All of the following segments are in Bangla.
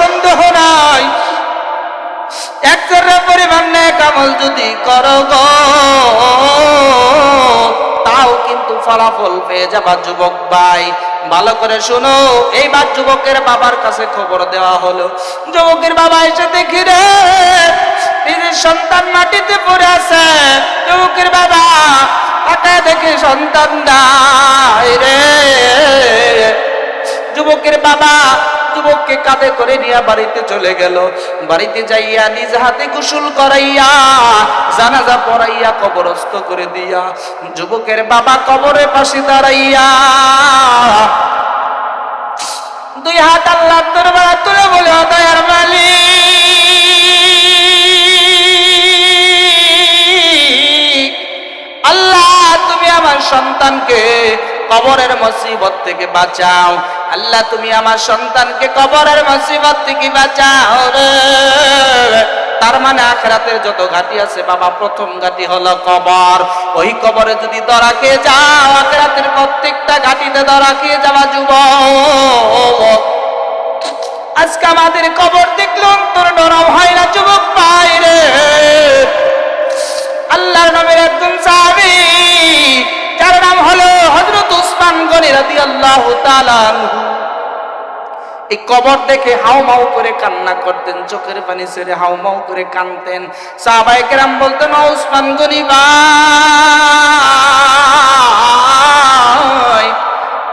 সন্দেহ নাই। একজনের পরিমাণ নেক আমল যদি করো তাও কিন্তু ফলাফল পেয়ে যাবা যুবক ভাই। ভালো করে শোনো, এইবার যুবকের বাবার কাছে খবর দেওয়া হলো। যুবকের বাবা এসে দেখি রে, নিজের সন্তান মাটিতে পড়ে আছে। যুবকের বাবা তাকে দেখে সন্তান নাই রে। যুবকের বাবা যুবককে কাঁধে করে নিয়ে বাড়িতে চলে গেল। বাড়িতে যাইয়া নিজ হাতে গোসল করাইয়া, জানাজা পড়াইয়া কবরস্থ করে দিয়া যুবকের বাবা কবরের পাশে দাঁড়াইয়া দুই হাত আল্লাহ দরবার তুলে বলে, "ও দয়ার মালিক, আল্লাহ তুমি আমার সন্তানকে কবরের মুসিবত থেকে বাঁচাও। আল্লাহ, তুমি আমার সন্তানকে কবরের মুসিবত থেকে বাঁচাও রে। তার মানে আখরাতের যত ঘাটি আছে, বাবা, প্রথম ঘাটি হলো কবর। ওই কবরে যদি যাও প্রত্যেকটা ঘাটিতে যাওয়া যুবক। আজকে আমাদের কবর দেখলে অন্তর নরম হয় না, যুবক ভাই রে। আল্লাহর নামের একজন সাহাবী, যার নাম হলো হযরত উসমান গনি রাদিয়াল্লাহু এই কবর দেখে হাউমাউ করে কান্না করতেন, চোখের পানি ছেড়ে হাউমাউ করে কানতেন সাহাবায়ে কেরাম বলতেন, "ও উসমান গনি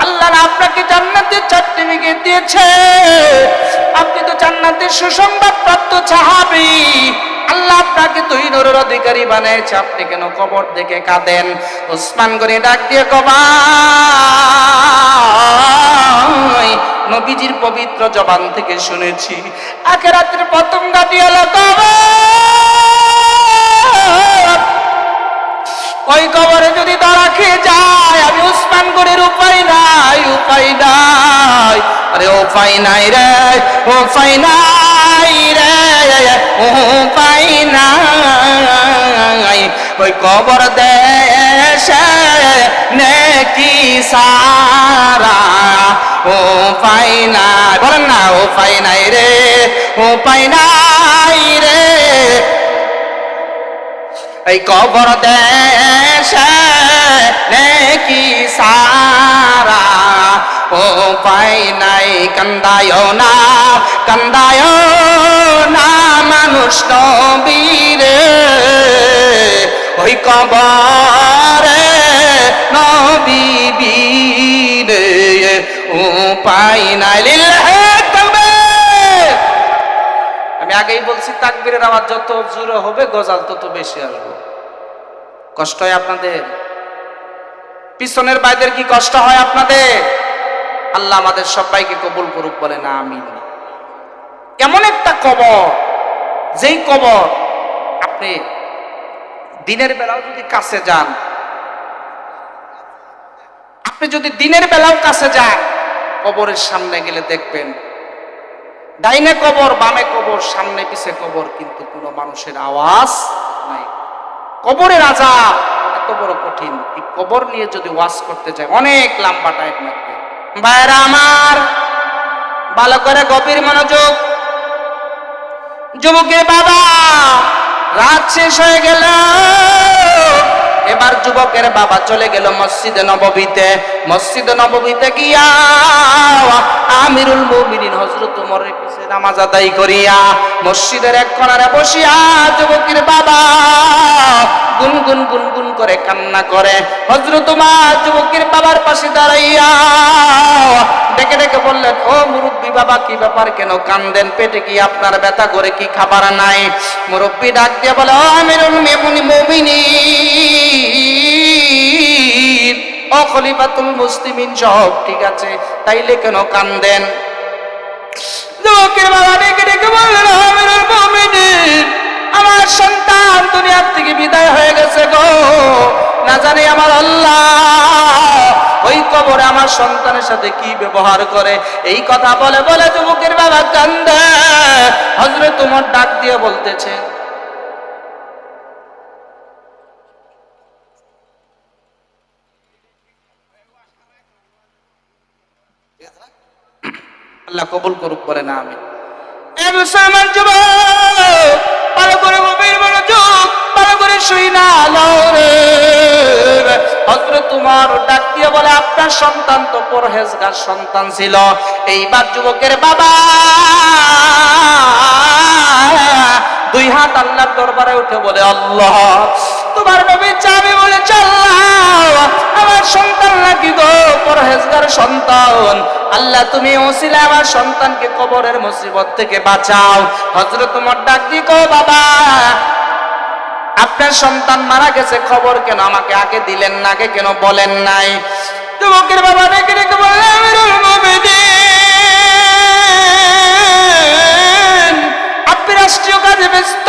আল্লাহ আপনাকে জান্নাতের সার্টিফিকেট দিয়েছে। আপনি তো জান্নাতের সুসংবাদ প্রাপ্ত সাহাবী। আল্লাহ আপনাকে তুই নরের অধিকারী বানিয়েছে। আপনি কেন কবর দেখে কাঁদেন? উসমান ডাক দিয়ে কবাই, নবীজির পবিত্র জবান থেকে শুনেছি। প্রথম হলো ওই কবরে যদি তারা খেয়ে যায়, আমি উসমান গনির উপায় নাই উপায় নাই। আরে উপায় নাই রে, উপায় নাই রে। কবর দেশে নেকি সারা। ও পাই নাই, বলেন না, ও পাই নাই রে, ও পাই নাই রে। এই কবর দেশে নেকি সারা। পাই নাই কান্দায় না কান্দায় না মানুষ নবীরে ওই কবরে ও পাই নাই আমি আগেই বলছি, তাকবীরের আওয়াজ যত জোরে হবে, গজাল তত বেশি আসবে। কষ্ট হয় আপনাদের? পিছনের বাইদের কি কষ্ট হয় আপনাদের? আল্লাহ আমাদের সবাইকে কবুল করুক বলে না আমিন। এমন একটা কবর, যেই কবর আপনি দিনের বেলাও যদি কাছে যান, আপনি যদি দিনের বেলাও কাছে যান, কবরের সামনে গেলে দেখবেন, ডাইনে কবর, বামে কবর, সামনে পিছে কবর, কিন্তু কোনো মানুষের আওয়াজ নাই। কবরের আজাব এত বড় কঠিন। এই কবর নিয়ে যদি ওয়াজ করতে চাই অনেক লম্বা টাইম লাগবে। ভাইরা আমার, ভালো করে গভীর মনোযোগ। যুবকের বাবা, রাত শেষ হয়ে গেল। এবার যুবকের বাবা চলে গেল মসজিদে নববীতে। মসজিদে নববীতে গিয়া আমিরুল মুমিনিন হযরত ওমরের পিছে নামাজ আদায় করিয়া মসজিদের এক কোণারে বসিয়া যুবকের বাবা করে কান্না করে। যুবকের বাবার পাশে দাঁড়াইয়া ডেকে ডেকে বললেন, ও মুরব্বী বাবা, কি ব্যাপার কেন কান্দেন? পেটে কি আপনার ব্যথা করে? কি খাবার নাই? মুরব্বী ডাক দিয়ে বলে, ও মুমিনিন ও খলিফাতুল মুসলিমিন সব ঠিক আছে, তাইলে কেন কান্দেন? লোকের বাবা ডেকে ডেকে বললেন, "ও আমিরুল মুমিনিন আমার সন্তান দুনিয়ার থেকে বিদায় হয়ে গেছে গো। না জানি আমার আল্লাহ ওই কবরে আমার সন্তানের সাথে কি ব্যবহার করে। এই কথা বলে বলে যুবকের বাবা কান্দে। হজরত তোমার ডাক দিয়ে বলতেছে কবুল করুক, বলে না আমি। যুবক ভালো করে গভীর মনোযোগ, ভালো করে শুই না রে। হজরত তোমার ডাক বলে, আপনার সন্তান তো পরহেজগার সন্তান ছিল। এইবার যুবকের বাবা, দুই হাত আল্লাহর দরবারে উঠে বলে, আল্লাহ তোমার নবী চাবি বলে, চাল্লাহ, আমার সন্তান নাকি গো পরহেজগার সন্তান? আল্লাহ, তুমি ওসিলা আমার সন্তানকে কবরের মুসিবত থেকে বাঁচাও। হজরত তোমার ডাক দি গো বাবা, আপনার সন্তান মারা গেছে, খবর কেন আমাকে আগে দিলেন না, আগে কেন বলেন নাই? যুবকের বাবা ডেকে ডেকে বললেন আমিরুল আপনি রাষ্ট্রীয় কাজে ব্যস্ত।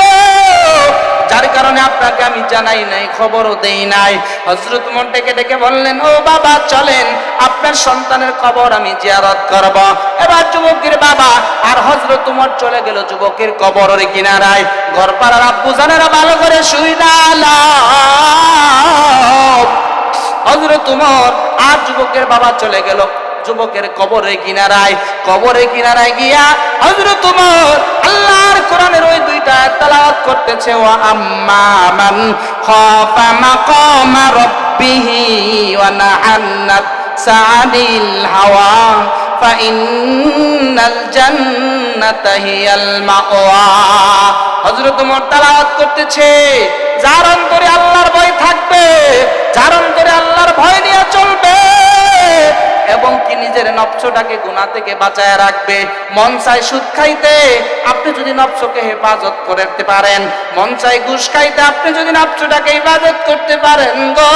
যার কারণে আপনাকে আমি জানাই নাই, খবরও দেই নাই। হজরত মন ডেকে ডেকে বললেন, ও বাবা, চলেন, আপনার সন্তানের খবর আমি জিয়ারত করব। এবার যুবকের বাবা আর হজরত তোমার চলে গেল যুবকের কবরের কিনারায়। ঘর পাড়ার আব্বু জানেরা ভালো করে শুই হজরত তোমার আর যুবকের বাবা চলে গেল যুবকের কবরে কিনারায়। কবরে কিনারায় গিয়া হজরত তোমার আল্লাহর কোরআনের ওই দুইটা তালাওয়াত করতেছে ও আম্মা খাফা মাকামা রাব্বিহি ওয়া নাহান্নাত সানিল হাওয়া ফাইন্নাল জান্নাতা হিয়াল মাওয়া। হযরত ওমর তালাওয়াত করতেছে, যার অন্তরে আল্লাহর ভয় থাকবে, যার অন্তরে আল্লাহর ভয় নিয়ে চলবে এবং কি নিজের নফসটাকে গুণা থেকে বাঁচায় রাখবে? মন চায় সুদ খাইতে, আপনি যদি নফসকে হেফাজত করতে পারেন। মন চায় ঘুষ খাইতে, আপনি যদি নফসটাকে হেফাজত করতে পারেন গো।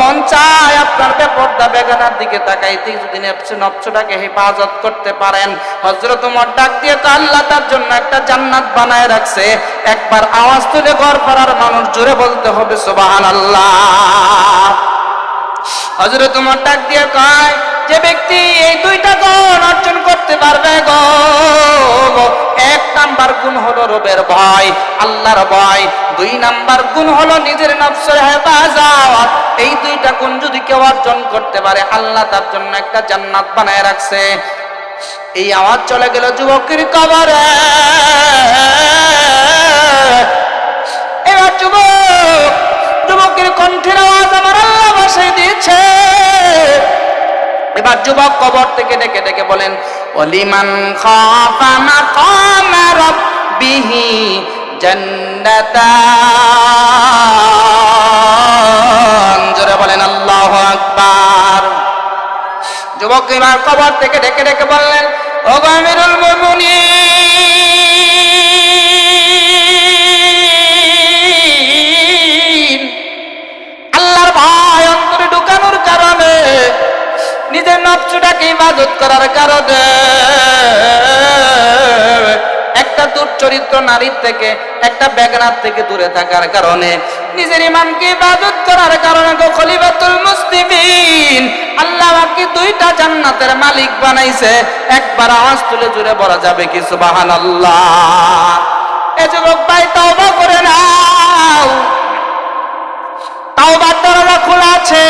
মন চায় আপনার বেপর্দা বেগানার দিকে তাকাইতে যদি নফসটাকে হেফাজত করতে পারেন। হজরত উমর ডাক দিয়ে তো আল্লাহ তার জন্য একটা জান্নাত বানায় রাখছে। একবার আওয়াজ তুলে ঘর পাড়ার মানুষ জোরে বলতে হবে, সুবহানাল্লাহ। হজরত তোমার ডাক দিয়ে কয়, যে ব্যক্তি এই দুইটা গুণ অর্জন করতে পারবে গো, এক নাম্বার গুণ হলো রবের ভয়, আল্লাহর ভয়, দুই নাম্বার গুণ হলো নিজের নফসের হেফাজত, এই দুইটা গুণ যদি কেউ অর্জন করতে পারে, আল্লাহ তার জন্য একটা জান্নাত বানায় রাখছে। এই আওয়াজ চলে গেল যুবকের কবরে। এবার যুবক যুবকের কণ্ঠের আওয়াজ আমার আল্লাহ বাসায় দিয়েছে। এবার যুবক কবর থেকে ডেকে ডেকে বলেন অলিমান খাফা মাকামা রাব্বিহি জান্নাতান। বলেন, আল্লাহু আকবার। যুবক এবার কবর থেকে ডেকে ডেকে বললেন ও আমিরুল মুমিনিন নিজের নফসটাকে ইবাদত করার কারণে একটা দুর্চরিত্র নারীর থেকে, একটা বেগনার থেকে দূরে থাকার কারণে নিজের ইমানকে ইবাদত করার কারণে গো খলিফাতুল মুসলিমিন, আল্লাহ আমাকে দুইটা জান্নাতের মালিক বানাইছে, একবার আওয়াজ তুলে জুড়ে বলা যাবে কি সুবহানাল্লাহ। এ যুবক ভাই, তওবা করে নাও। তাওবার দরজা খোলা আছে।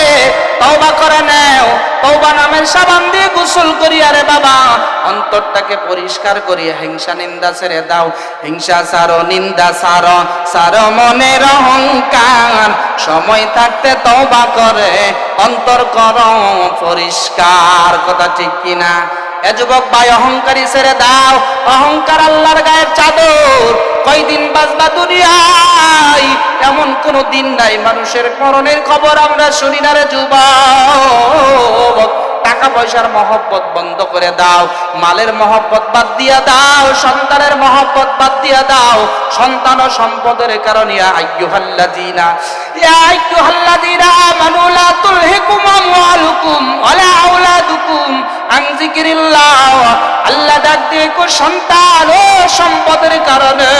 তওবা করে নেও। তওবা নামের সাবান দিয়ে গোসল করি। আরে বাবা, অন্তরটাকে পরিষ্কার করিয়া হিংসা, নিন্দা ছেড়ে দাও। হিংসা সারো নিন্দা সারো সারো মনের অহংকার। সময় থাকতে তওবা করে। অন্তর কর, পরিষ্কার। কথা ঠিক কিনা? এ যুবক ভাই, অহংকারী ছেড়ে দাও। অহংকার আল্লাহর গায়ের চাদর। কয়দিন বাজবা দুনিয়ায়? এমন কোন দিন নাই। মানুষের মরণের খবর আমরা শুনি না রে যুবক। টাকা পয়সার মহব্বত বন্ধ করে দাও, মালের মহব্বত বাদ দিয়া দাও, সন্তানের মহব্বত বাদ দিয়া দাও, সন্তান ও সম্পদের কারণে ইয়া আইয়ুহাল্লাযীনা ইয়া আইয়ুহাল্লাযীনা আমানু লা তুলহিকুম আমওয়ালুকুম ওয়ালা আওলাদুকুম আন যিকিরিল্লাহ, আল্লাহ ডাক দিয়ে সন্তান ও সম্পদের কারণে।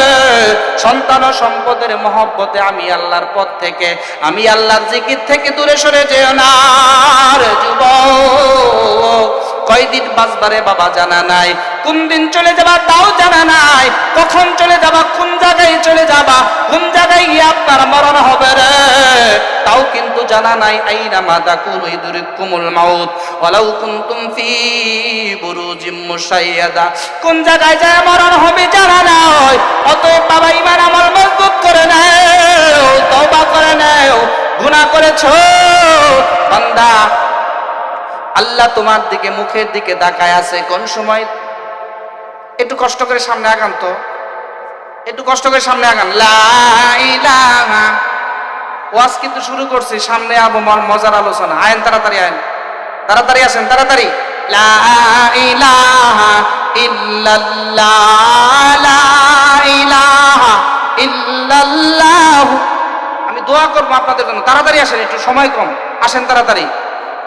সন্তান ও সম্পদের মহব্বতে আমি আল্লাহর পথ থেকে, আমি আল্লাহর জিকির থেকে দূরে সরে যেও না যুব যুবক। কয়দিন বাঁচবারে বাবা জানা নাই? কোন দিন চলে যাবা তাও জানা নাই। কখন চলে যাবা, কোন জায়গায় চলে যাবা? কোন জায়গায় গিয়ে আপনার মরণ হবে রে? তাও কিন্তু জানা নাই, আইনা মা তাকুনু ইদরিকুমুল মাউত। ওয়ালাউ কুনতুম ফি বুরুজিম মুশাইয়াদা। কোন জায়গায় যায় মরণ হবে জানা নাই। অতএব বাবা ইমান আমল মজবুত করে নাও, তওবা করে নাও, গুনাহ করেছ। বান্দা আল্লাহ তোমার দিকে, মুখের দিকে তাকায় আছে। কোন সময়? একটু কষ্ট করে সামনে আগান তো। একটু কষ্ট করে সামনে আগান। ওয়াজ কিন্তু শুরু করছি, সামনে আবো মজার আলোচনা। আইন তাড়াতাড়ি আইন তাড়াতাড়ি আসেন, তাড়াতাড়ি। লা আমি দোয়া করব আপনাদের জন্য। তাড়াতাড়ি আসেন, একটু সময় কম। আসেন, তাড়াতাড়ি।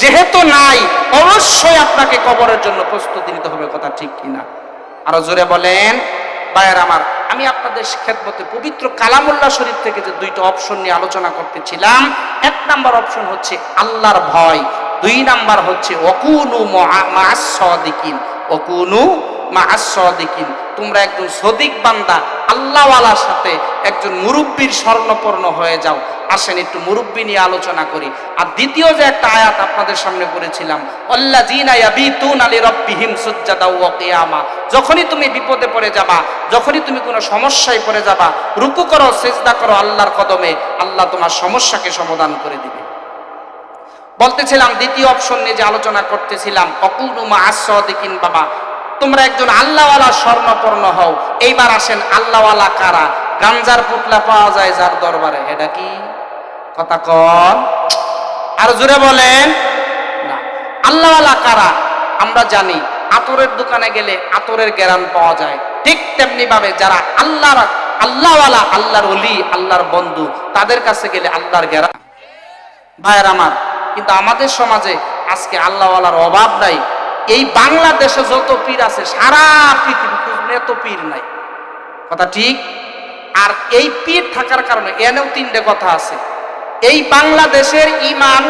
যেহেতু নাই, অবশ্যই আপনাকে কবরের জন্য প্রস্তুতি নিতে হবে, কথা ঠিক কিনা? আরও জোরে বলেন বায়ের আমার, আমি আপনাদের খেদমতে পবিত্র কালামুল্লাহ শরীফ থেকে যে দুইটা অপশন নিয়ে আলোচনা করতেছিলাম, এক নাম্বার অপশন হচ্ছে আল্লাহর ভয়, দুই নাম্বার হচ্ছে অকুনু মাসদিকিন অকুনু মাসদিকিন তোমরা একজন সদিক বান্দা, আল্লাহওয়ালার সাথে একজন মুরব্বীর স্বর্ণপর্ণ হয়ে যাও। আসেন, একটু মুরব্বী নিয়ে আলোচনা করি। আর দ্বিতীয় যে একটা আয়াত আপনাদের সামনে পড়েছিলাম আল্লাহ জিনা ইয়াবিতুন আলি রব্বিহিম সুজ্জাদা ওয়া কিয়ামা। যখনই তুমি বিপদে পড়ে যাবা, যখনই তুমি কোনো সমস্যায় পড়ে যাবা, রুকু করো, সেজদা করো আল্লাহর কদমে, আল্লাহ তোমার সমস্যাকে সমাধান করে দিবে। বলতেছিলাম, দ্বিতীয় অপশন নিয়ে যে আলোচনা করতেছিলাম অকুনুমা আশ্রদিকিন বাবা। তোমরা একজন আল্লাহওয়ালা স্বর্ণপর্ণ হও। এইবার আসেন, আল্লাহওয়ালা কারা? গাঞ্জার পুতলা পাওয়া যায় যার দরবারে। এটা কি? কথা কর আর জোরে বলেন। না, আল্লাহওয়ালা কারা? আমরা জানি, আতরের দোকানে গেলে আতরের জ্ঞান পাওয়া যায়। ঠিক তেমনি ভাবে যারা আল্লাহর, আল্লাহওয়ালা, আল্লাহর অলি আল্লাহর বন্ধু, তাদের কাছে গেলে আল্লাহর জ্ঞান ভাইয়ের আমার, কিন্তু আমাদের সমাজে আজকে আল্লাহওয়ালার অভাব নাই। এই বাংলাদেশে যত পীর আছে, সারা পৃথিবী এত পীর নাই। কথা ঠিক? আর এই পীর থাকার কারণে এনেও তিনটে কথা আছে। এই বাংলাদেশের ইমান,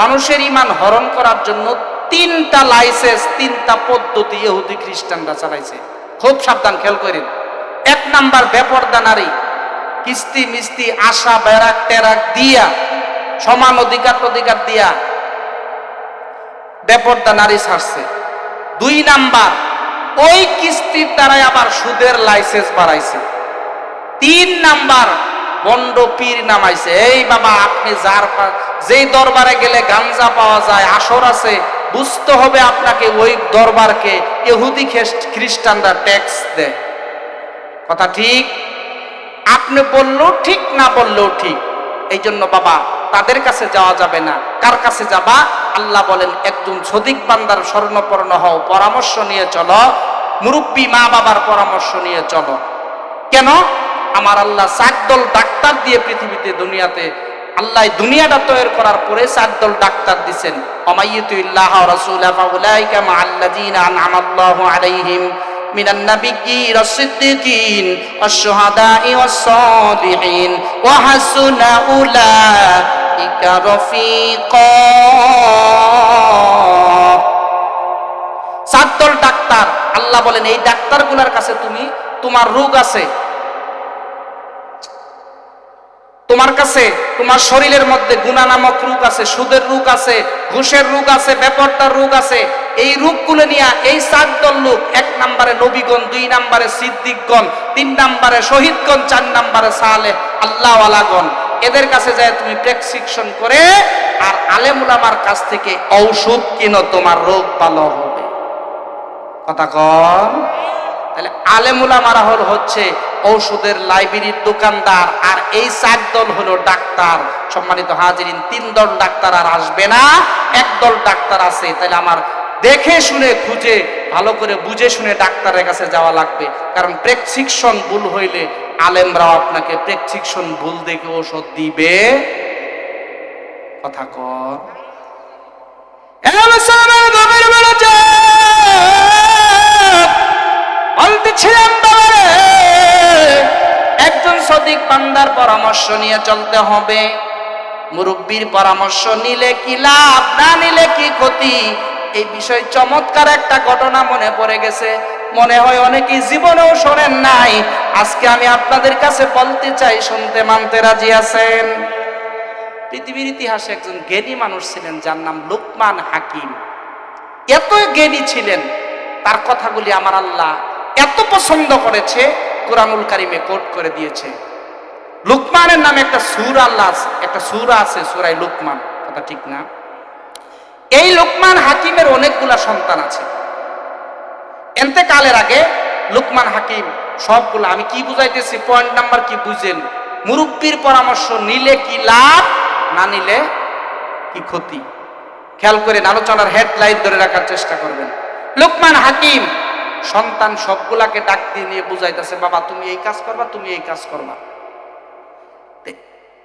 মানুষের ইমান হরণ করার জন্য তিনটা লাইসেন্স, তিনটা পদ্ধতি ইহুদি খ্রিস্টানরা চালাইছে। খুব সাবধান, খেয়াল করেন। এক নাম্বার বেপরদা নারী। কিস্তি, মিস্তি, আশা বেরাক টেরাক দিয়া, সমান অধিকার অধিকার দিয়া বেপরদা নারী ছাড়ছে। দুই নাম্বার, ওই কিস্তির দ্বারাই আবার সুদের লাইসেন্স বাড়াইছে। তিন নাম্বার বন্ড পীর নামাইছে এই বাবা, আপনি যার যেই দরবারে গেলে গাঞ্জা পাওয়া যায় আসর আছে, বুঝতে হবে আপনাকে ওই দরবারকে। এহুদি খ্রিস্ট- খ্রিস্টানরা ট্যাক্স দেয়। কথা ঠিক? আপনি বললেও ঠিক, না বললেও ঠিক। এই জন্য বাবা, তাদের কাছে যাওয়া যাবে না। কার কাছে যাবা? আল্লাহ বলেন, একজন সদিক বান্দার স্বর্ণপর্ণ হও, পরামর্শ নিয়ে চলো। মুরব্বী মা বাবার পরামর্শ নিয়ে চলো। কেন? আমার আল্লাহ চার দল ডাক্তার দিয়ে পৃথিবীতে, দুনিয়াতে, আল্লাহ দুনিয়াটা তৈরি করার পরে চার দল ডাক্তার দিছেন। অমাইয়তুল্লাহ রাসূলা ফাউলাইকা মা আনআমাল্লাহু আলাইহিম মিনান ওয়াস-সিদ্দিকিন ওয়াস-শুহাদাই ওয়াস-সালিহিন ওয়া হাসুনা উলাইকা দল ডাক্তার। আল্লাহ বলেন, এই ডাক্তারগুলোর কাছে তুমি, তোমার রোগ আছে তোমার কাছে, তোমার শরীরের মধ্যে গুণা নামক রোগ আছে, সুদের রোগ আছে, ঘুষের রোগ আছে ব্যাপারটার রোগ আছে, এই রোগগুলো নিয়ে এই সাত দল লোক, এক নম্বরে নবীগণ, দুই নম্বরে সিদ্দিকগণ, তিন নম্বরে শহীদগণ, চার নম্বরে সালে আল্লাহওয়ালাগণ। এদের কাছে যায় তুমি প্রেসক্রিপশন করে আর আলেমুলামার কাছ থেকে ঔষধ কিনো, তোমার রোগ ভালো হবে। কথা কন। তাহলে আলেমুলা মারা হল হচ্ছে ঔষধের লাইব্রেরির দোকানদার, আর এই চার দল হলো ডাক্তার। সম্মানিত হাজিরিন, তিন দল ডাক্তার আর আসবে না, এক দল ডাক্তার আছে। তাহলে আমার দেখে শুনে, খুঁজে, ভালো করে বুঝে শুনে ডাক্তারের কাছে যাওয়া লাগবে। কারণ প্রেসক্রিপশন ভুল হইলে আলেমরাও আপনাকে প্রেসক্রিপশন ভুল দেখে ওষুধ দিবে। কথা কর বলতেছিলাম বাবারে একজন সদিক বান্দার পরামর্শ নিয়ে চলতে হবে। মুরব্বীর পরামর্শ নিলে কি লাভ, না নিলে কি ক্ষতি? এই বিষয়ে চমৎকার একটা ঘটনা মনে পড়ে গেছে। মনে হয় অনেকেই জীবনেও শোনেন নাই। আজকে আমি আপনাদের কাছে বলতে চাই, শুনতে মানতে রাজি আছেন? পৃথিবীর ইতিহাসে একজন জ্ঞানী মানুষ ছিলেন, যার নাম লুকমান হাকিম। এত জ্ঞানী ছিলেন, তার কথাগুলি আমার আল্লাহ এত পছন্দ করেছে, কোরআনুল কারিমে কোট করে দিয়েছে। লুকমানের নামে একটা সুর আল্লাহ একটা সুরা আছে সুরাই লুকমান, কথা ঠিক না? এই লুকমান হাকিমের অনেকগুলা সন্তান আছে। এনতে কালের আগে লুকমান হাকিম সবগুলো, আমি কি বুঝাইতেছি পয়েন্ট নাম্বার কি বুঝেন? মুরব্বীর পরামর্শ নিলে কি লাভ, না নিলে কি ক্ষতি? খেয়াল করেন, আলোচনার হেডলাইন ধরে রাখার চেষ্টা করবেন। লোকমান হাকিম সন্তান সবগুলাকে ডাক দিয়ে নিয়ে বুঝাইতেছে, বাবা, তুমি এই কাজ করবা, তুমি এই কাজ করবা।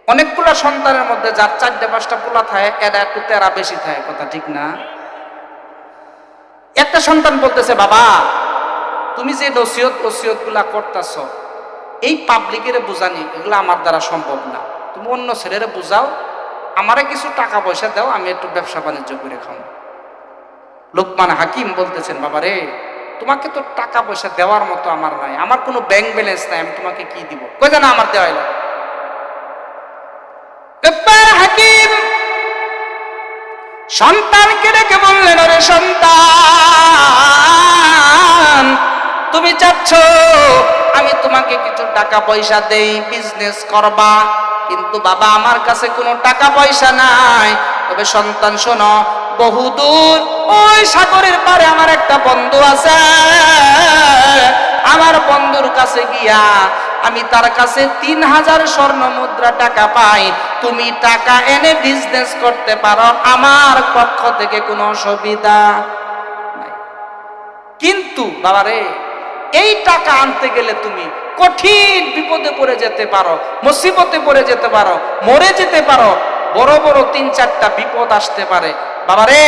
অনেকগুলা সন্তানের মধ্যে যার চারটে পাঁচটা পোলা থাকে, এরা একটু তেরা বেশি থাকে, কথা ঠিক না? একটা সন্তান বলতেছে, বাবা, তুমি যে নসিহত ওসিয়তগুলা করতেছ, এই পাবলিকের বোঝানি, এগুলো আমার দ্বারা সম্ভব না। তুমি অন্য ছেলেরে বুঝাও, আমারে কিছু টাকা পয়সা দাও, আমি একটু ব্যবসা বাণিজ্য করে খাও লোকমান হাকিম বলতেছেন বাবা রে তোমাকে তো টাকা পয়সা দেওয়ার মতো আমার নাই, আমার কোনো ব্যাংক ব্যালেন্স নাই, আমি তোমাকে কি দিব? কই জানা আমার দেওয়া হলো লোকমান হাকিম সন্তানকে ডেকে বললেন, ওরে সন্তান, তুমি চাচ্ছ আমি তোমাকে কিছু টাকা পয়সা দেই বিজনেস করবা, কিন্তু বাবা আমার কাছে কোনো টাকা পয়সা নাই তবে সন্তান শোনো বহুদূর ওই সাগরের পারে আমার একটা বন্ধু আছে। আমার বন্ধুর কাছে গিয়া আমি তার কাছে তিন হাজার স্বর্ণ মুদ্রা টাকা পাই। তুমি টাকা এনে বিজনেস করতে পারো, আমার পক্ষ থেকে কোনো অসুবিধা কিন্তু বাবারে, এই টাকা আনতে গেলে তুমি কঠিন বিপদে পড়ে যেতে পারো, মুসিবতে পড়ে যেতে পারো, মরে যেতে পারো। বড় বড় তিন চারটা বিপদ আসতে পারে। বাবারে,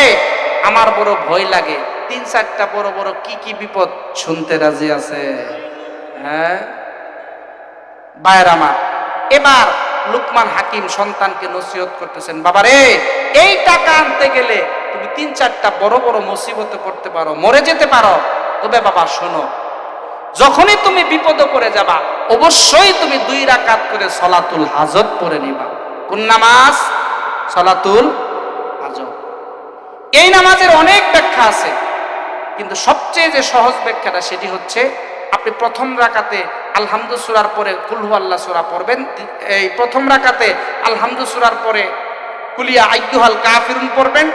আমার বড় ভয় লাগে। তিন চারটা বড় বড় কি কি বিপদ শুনতে রাজি আছে? হ্যাঁ? বায়ের আমার, এবার লুকমান হাকিম সন্তানকে নসিহত করতেছেন। বাবারে, এই টাকা আনতে গেলে তুমি তিন চারটা বড় বড় মুসিবতে পড়তে পারো, মরে যেতে পারো। তবে বাবা, শোনো, যখনই তুমি বিপদে পড়ে যাবা, অবশ্যই তুমি দুই রাকাত করে সলাতুল হাজত পড়ে নিবা। কোন নামাজ? সলাতুল এই নামাজের অনেক ব্যাখ্যা আছে, কিন্তু সবচেয়ে যে সহজ ব্যাখ্যাটা সেটি হচ্ছে আপনি প্রথম রাকাতে আলহামদু সুরার পরে কুলহু আল্লাহ সুরা পড়বেন, এই প্রথম রাকাতে আলহামদু সুরার পরে কুলিয়া আইয়ুহাল কাফিরুন পড়বেন,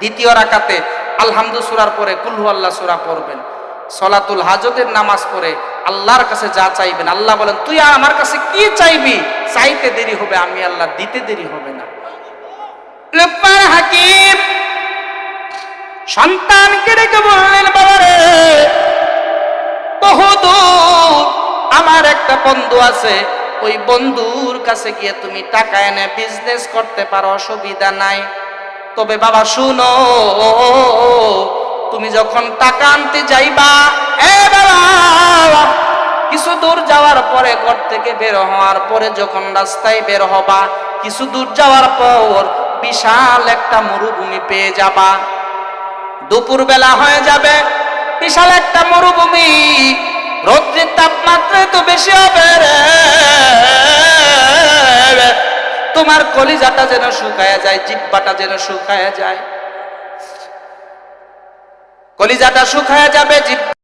দ্বিতীয় রাকাতে আলহামদু সুরার পরে কুলহু আল্লাহ সুরা পড়বেন। সলাতুল হাজতের নামাজ পড়ে আল্লাহর কাছে যা চাইবেন, আল্লাহ বলেন, তুই আমার কাছে কি চাইবি? চাইতে দেরি হবে, আমি আল্লাহ দিতে দেরি হবে না। লুকমান হাকিম সন্তানকে ডেকে বললেন, বাবারে, বহুদূর আমার একটা বন্ধু আছে, ওই বন্ধুর কাছে গিয়ে তুমি টাকা এনে বিজনেস করতে পারো, অসুবিধা নাই। তবে বাবা, শুনো, তুমি যখন টাকা আনতে যাইবা কিছু দূর যাওয়ার পরে ঘর থেকে বের হওয়ার পরে যখন রাস্তায় বের হবা, কিছু দূর যাওয়ার পর বিশাল একটা মরুভূমি পেয়ে যাবা। দুপুর বেলা হয়ে যাবে, বিশাল একটা মরুভূমি। রৌদ্রের তাপমাত্রা তো বেশি হবে তোমার কলিজাটা যেন শুকায় যায়, জিব্বাটা যেন শুকায় যায়। কলিজাটা শুকায় যাবে, জিব্বা